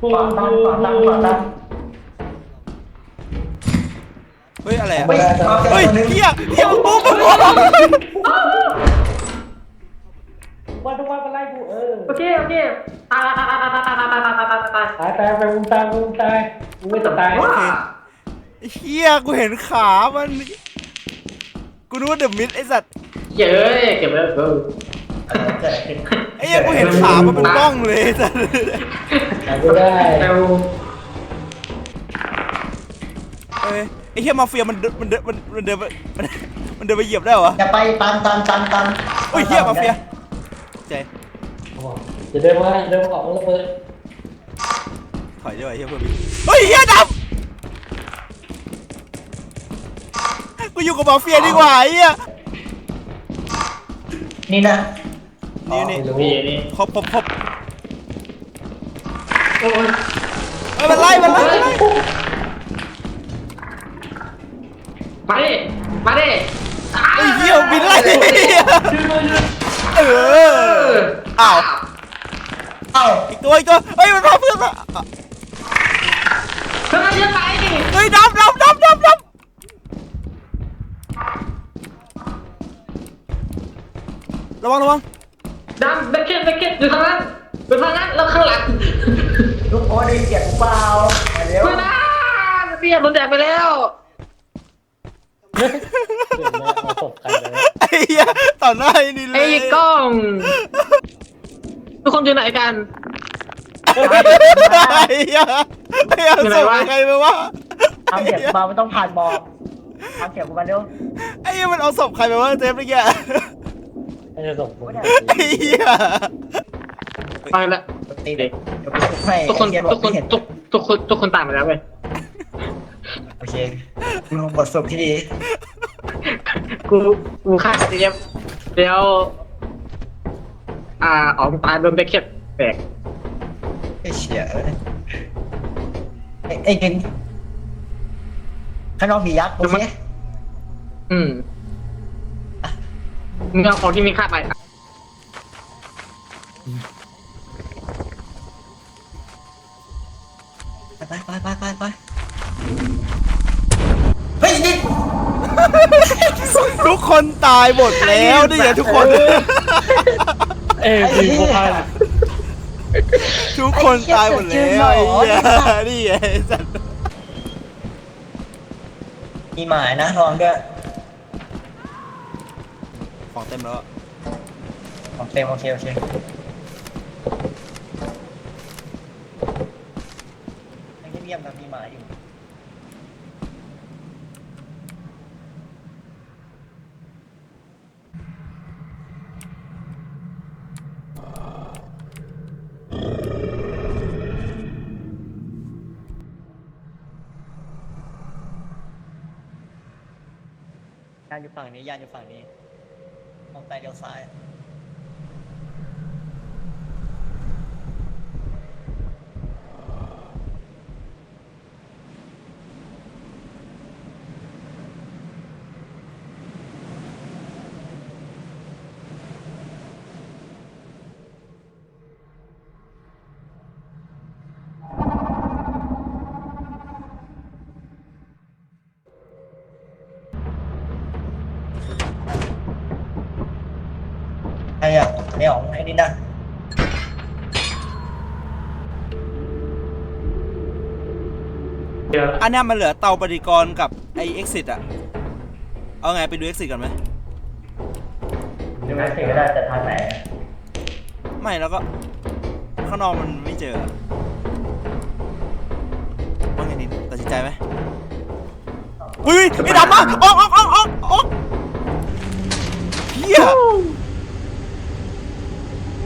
ฟูขวาตันฟูขวาตันขวาตันเฮ้ยอะไรอะเฮ้ยมาเจอเฮ้ยตัวนึงเฮียเฮียปุ๊บปุ๊บวันทุกวันมาไล่กูเออโอเคโอเคตายตายตายตายตายตายตายตายตายตายตายตายตายไปมึงตายมึงตายมึงไม่จะตายว้าเฮียกูเห็นขามันกูนึกว่าเดอะมิดไอสัตว์เย้ยเก็บไว้เอออะไรเกิดขึ้นไอ้เหี้ยกูเห็นขามันเป็นบ้องเลยไอ้สัตว์ ตายไม่ได้เร็วเอ้ยไอ้เฮียมาเฟียมันเดินมันเดินมันมันเดินไปมันมันเดินไปเหยียบได้เหรอวะอย่าไปตันตันตันตันโอ้ยเฮียมาเฟียใจจะเดินมาเดินมาออกระเบิดถอยด้วยไอ้เฮียเพื่อนพี่เฮ้ยเฮียดำกูอยู่กับมาเฟียดีกว่าไอ้เฮียนี่นะนี่นี่นี่นี่ครบครบครบ โอ้ยมันไล่มันไล่มันไล่มาดิมาดิไอ้เฮียบินไล่เอออ้าวอ้าวอีกตัวอีกตัวเฮ้ยมันพาเพื่อนมาอะเฮ้ยเยอะไปดิเฮ้ยดำดำดำดำดำระวังระวังดำแบ็คเก็ตแบ็คเก็ตอยู่ทางนั้นอยู่ทางนั้นแล้วข้างหลัง ลูกโอ้ได้เกียรติกูเปล่ามาเร็วไม่ได้เปียโดนแดกไปแล้วเดินมาเอาศพใครเลยไอ้เหี้ยต่อหน้าไอ้นี่เลยไอ้กล้องทุกคนอยู่ไหนกัน ไอ้เหี้ยไอ้เหี้ยอยู่ไหนส่งวะใครไปวะทำเสียงกูมาไม่ต้องผ่านมองทำเสียงกูมาเร็วไอ้เหี้ยมันเอาศพใครไปวะเจฟเมื่อกี้ไม่จะส่งผมไอ้เหี้ย ไปละตีเด็กเดี๋ยวกูปลุกให้ทุกคนไอ้เหี้ยทุกคนไม่เห็นทุกทุกคนทุกคนตามมาแล้วเว้ยโอเคมึงบทสรุปที่ดีกูกูฆ่าเจี๊ยบแล้วอ่าออกตายโดนแบ็คเก็ตแตกไอ้เชี่ยเอ้ยไอ้ไอ้กินข้างนอกมียักษ์โอเคอืมมึงเอาของที่มีค่าไป ไปไปไปไปไปเฮ้ยนี่ทุกคนตายหมดแล้วนี่ไงทุกคน เอ้ยมีพวกพันทุกคนตายหมดแล้วไอ้เหี้ยนี่ไงไอ้สัตว์มีหมายนะลองด้วยของเต็มแล้วอะโอเคโอเคโอเคไม่ เงียบๆนะมีหมาอยู่ยานอยู่ฝั่งนี้ยานอยู่ฝั่งนี้มองไปเลี้ยวซ้าย ไอ้อะไอ้อ๋องไอ้นี่นะเดี๋ยวอันเนี้ยมันเหลือเตาปฏิกรณ์กับไอ้ exit อะเอาไงไปดู exit กันไหมดูแมสซี่ก็ได้แต่ทางไหนไม่แล้วก็ข้างนอกมันไม่เจออะว่าไงดีตัดสินใจไหมเฮ้ยไอ้ดำมาออกออกออกออกออกเฮีย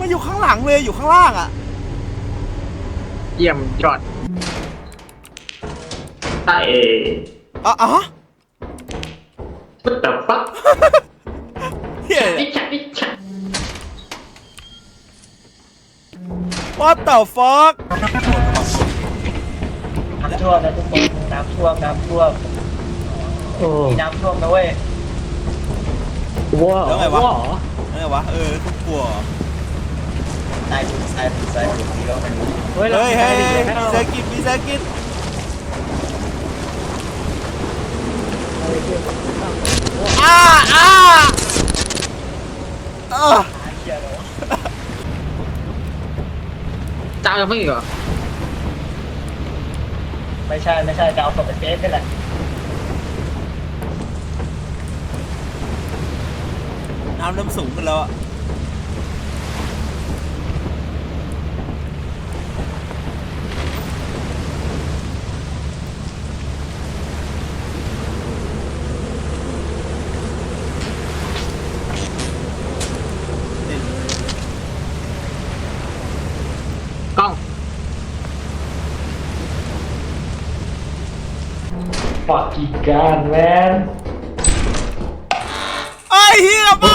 มาอยู่ข้างหลังเลยอยู่ข้างล่างอะเยี่ยมจอดใช่อะอะฮะ What the fuck เฮียนี่ฉันนี่ฉัน What the fuck น้ำท่วมนะทุกคนน้ำท่วมน้ำท่วมโอ้มีน้ำท่วมนะเว้ยว้าแล้วไงวะว้าอะไรวะ เออกูกลัว ตายดูตายดูตายดูนี่ก็ไม่รู้เฮ้ยเราเฮ้ยเฮ้ยไม่เฮ้ยได้มีแล้วเซอร์กิตมีเซอร์กิตอ้าอ้าเออเฮียเลยวะเจ้ายังไม่อีกเหรอไม่ใช่ไม่ใช่จะเอาศพไปเซฟนี่แหละน้ำเริ่มสูงขึ้นแล้วอะ ปากกีการแมนไอ้เหี้ยไป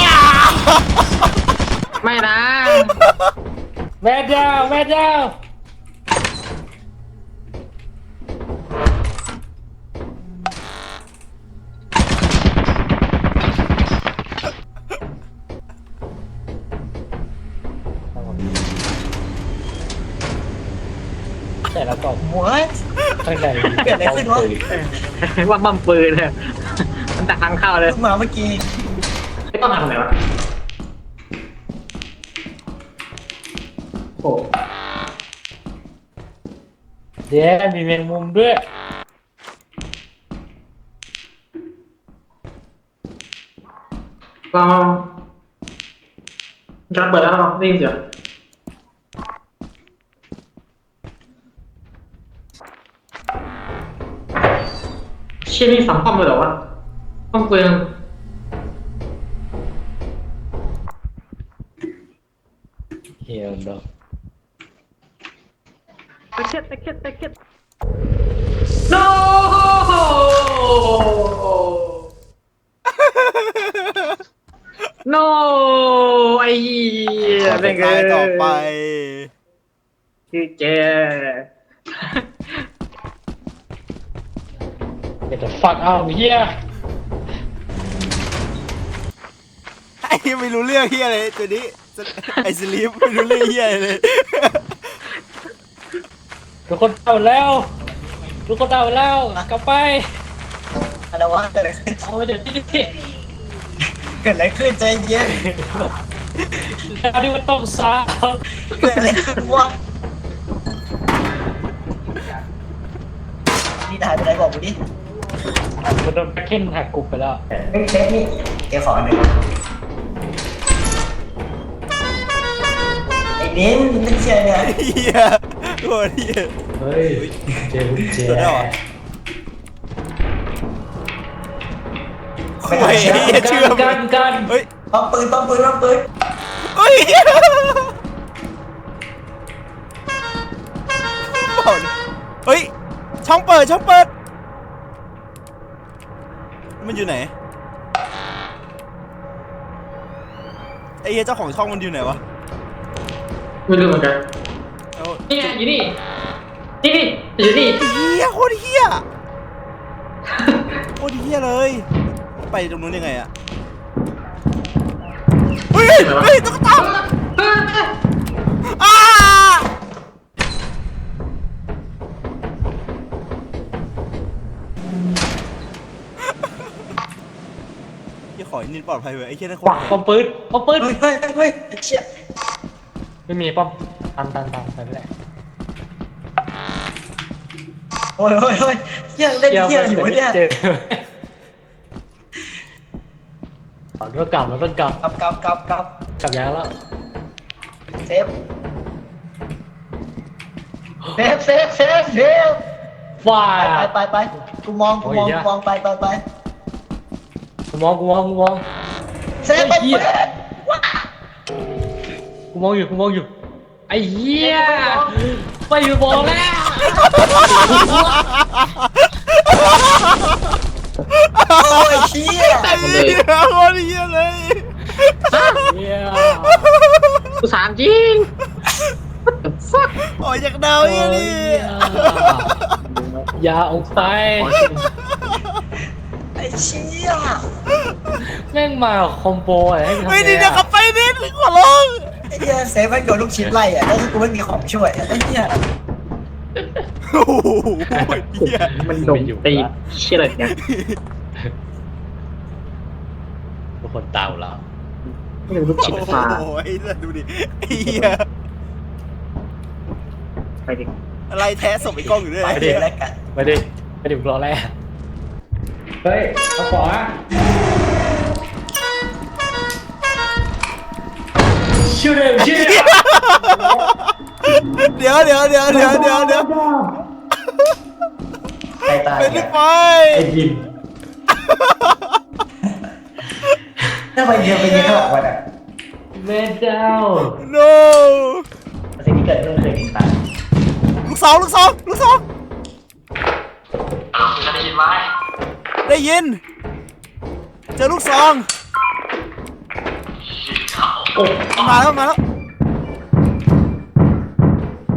อ้าไม่นะ แม่เจ้าแม่เจ้าแต่ละกล่ องหัวข้างในเกิดอะไรขึ้นวะว่าบัมปืนเนี่ยมันแต่ทางเข้าเลยเพิ่งมาเมื่อกี้ไม่ต้องทำไหนวะโอ้เดี๋ยวมีแมงมุมด้วยก็จอดเปิดแล้วเนาะได้ยินเสียง ชี่ยนี่สามป้อมเลยเหรอวะป้อมเปลืองเฮียดอก ตะเข็ดตะเข็ดตะเข็ด no โนไอ้เหี้ยเป็นไงตายต่อไป คือเจเดี๋ยวจะฟัก เอาเฮียไอ้เหี้ยไม่รู้เรื่องเฮียเลยตัวนี้ไอ้สลีปไม่รู้เรื่องเฮียอะไรเลยทุกคนเต่าแล้ว ทุกคนเต่าแล้วกลับไปอะไรวะเกิดอะไรขึ้นเอาไปเดี๋ยวที่นี่เกิดอะไรขึ้นใจเย็นแล้วที่มันต้องสาเกิดอะไรขึ้นวะนี่ถ่ายไปไหนบอกกูดิ มันโดนแบ็คเคนหักกลุ่มไปแล้ว เฮ้ยเซฟนี่เดี๋ยวขอหนึ่งไอ้นิ้นไม่เชื่อเนี่ยเฮียโคตรเฮียเฮ้ย เจอเจโดนได้เหรอไม่เฮ้ยเชื่อเฮียเชื่อกันกันเฮ้ยปั๊มปืนปั๊มปืนปั๊มปืนเฮ้ยเหี้ยบอกดิเฮ้ย ช่องเปิด ช่องเปิด มันอยู่ไหนไอ้เหี้ยเจ้าของช่องมันอยู่ไหนวะไม่รู้เหมือนกันเอานี่ไงอยู่นี่นี่นี่อยู่นี่เฮียโคตรเฮียโคตรเฮียเลยไปตรงนู้นยังไงอะเฮ้ยเฮ้ยตุ๊กตาอ้า ขอให้นินปลอดภัยเว้ยไอ้เฮียนั่นโคปัตกรป้อมปืนป้อมปืนเฮ้ยเฮ้ยเฮ้ยไอ้เชี่ยไม่มีป้อมตันตันตันไปไม่ได้โอ้ยโอ้ยโอ้ยเชี่ยเล่นเชี่ยอยู่เนี่ยเจออ๋อก็กลับแล้วต้องกลับกลับกลับกลับกลับกลับยังแล้วเซฟเซฟเซฟเซฟเซฟว้าไปไปไปไปกูมองกูมองโอ้ยกูมองไปไปไปกู มองกูมองกูมองเซฟไปไอ้เหี้ยเปิดกูมองอยู่กูมองอยู่ไอ้เหี้ยไปอยู่บอลแล้วโอ้ยเชี่ยไอ้เหี้ยโคตรเหี้ยเลยเหี้ยกูสามจริง fuck ออกจากดาวเหี้ยนี่อย่าออกไปไอ้ เชี่ยแม่งมาคอมโบอะไรให้ทำไม่ไงดีเดี๋ยวกลัอะบไปนิดขอร้องไอ้เหี้ยเซฟแม่งโดนลูกชิ้นไล่อะแล้วกูไม่มีของช่วยอะไอ้เหี้ยโอ้โหเหี้ยมันดมตีเชี่ยอะไรเนี่ยทุกคนตามเราไม่รู้ลูกชิ้นปลาโอ้ยดูดิไอ้เหี้ยไปดิอะไรแท้ศพไอ้กล้องอยู่ด้วยไปเลยแล้วกันไม่ได้ไม่ได้รอแรกเฮ้ยเอาขวาชื่อเดิมชื่อเดิมเดี๋ยวเดี๋ยวเดี๋ยวเดี๋ยวเดี๋ยวเดี๋ยวใครตายเป็นเนี่ยไฟไอ้ยินถ้าไปเยอะไปเยอะข้างหลังวันอะแม่เจ้าโนสิ่งที่เกิดขึ้นเคยเห็นตายลูกสองลูกสองลูกสองได้ยิน เจอลูกสองมาแล้วมาแล้ว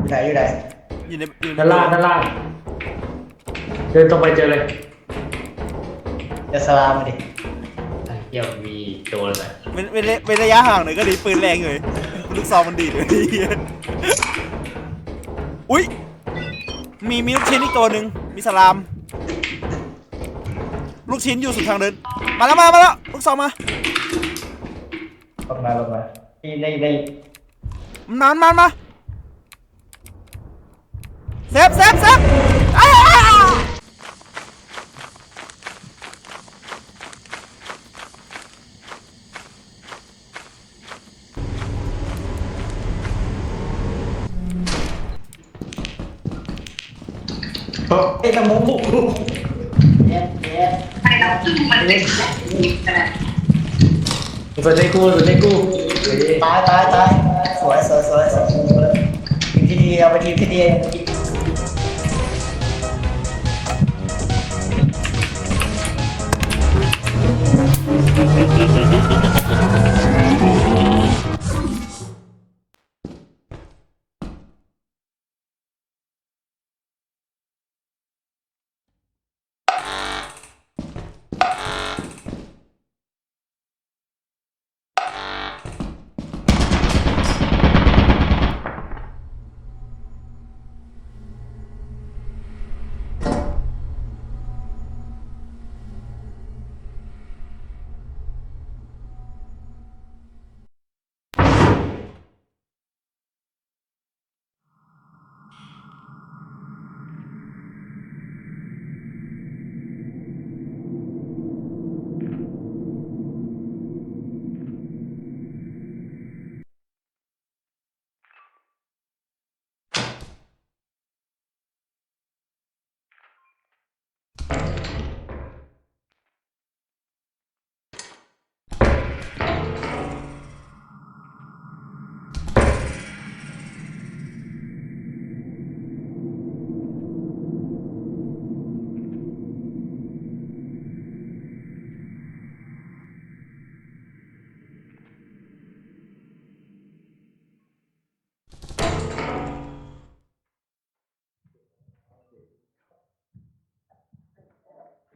อยู่ไหนอยู่ไหนอยู่ในอยู่ในด้านล่างด้านล่างเดินตรงไปเจอเลยเดี๋ยวสลามมาดิไอ้เหี้ยมีโจรเลยเป็นเป็นระเป็นระยะห่างหน่อยก็ดีปืนแรงเลยลูกซองมันดีดเลยเหี้ยอุ้ยมีมีลูกชิ้นอีกตัวหนึ่งมีสลาม ลูกชิ้นอยู่สุดทางเดิน มาแล้วมามาแล้วลูกซองมาลงมาลงมานี่ในในมันมามันมามาเซฟเซฟเซฟอ้าไอ้ตะมุบุกแย่แย่ สนใจกูสนใจกูตายตายตายสวยสวยสวยสวยทีมที่ดีเอาไปทีมที่ดี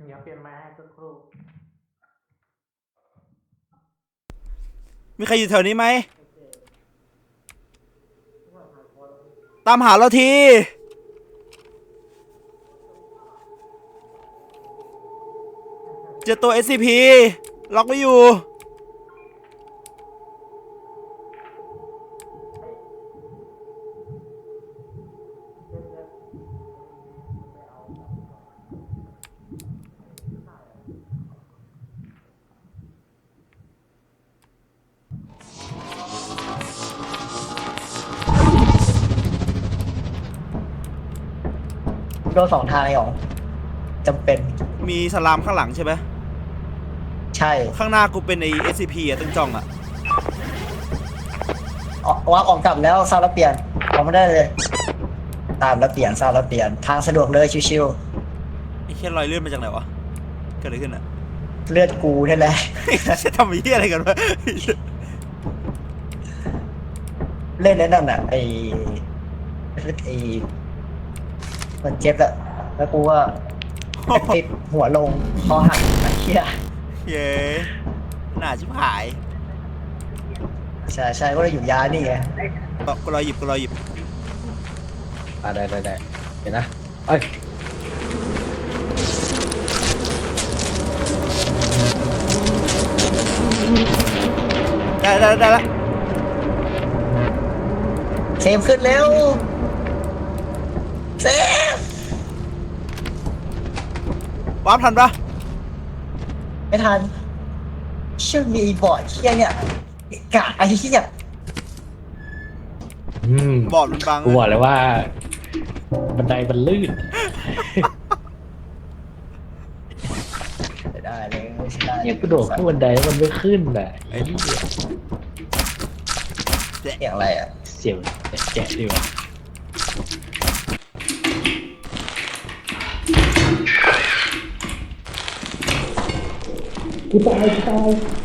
เดี๋ยวเปลี่ยนไม้ให้สักครู่มีใครอยู่แถวนี้ไหม ตามหาเราที เจอตัว SCP ล็อกไว้อยู่ โดนสองทางไอ้หยองจำเป็นมีสลามข้างหลังใช่ไหมใช่ข้างหน้ากูเป็นไอ้ SCP อะตึงจ้องอะออกว่าออกกลับแล้วซาวแล้วเปลี่ยนออกไม่ได้เลย ตามแล้วเปลี่ยนซาวแล้วเปลี่ยนทางสะดวกเลยชิวไอ้แค่รอยเลื่อนมาจากไหนวะเกิดอะไรขึ้นอะ ๆเลือดกูนั่นแหละจะทำไอ้เหี้ยอะไรกันวะเล่นในนั่นน่ะไอ้ไอ้ มันเจ็บแล้วแล้วกูก็ติดหัวลงคอหักไอ้เหี้ยเย้หน่าชิบหายสใช่ใช่ก็เลยอยู่ยานี่ไงก็กูรอหยิบกูรอหยิบอ่าได้ได้ได้เห็นนะเอ้ยได้ได้ได้ละเซฟขึ้นเร็วเซฟ วาร์ปทันปะไม่ทันเชื่อมีไอ้บอร์ดเชี่ยเนี่ยกะไอ้เชี่ยอืมบอร์ดมันบังกูบอกเลยว่า บันไดมันลื่น ได้เลยได้เนี่ยกูโดดขึ้นบันไดแล้วมันไม่ขึ้นอะไอ้เหี้ยเสียงอะไรอะ เสียวแกะดีกว่า 拜拜。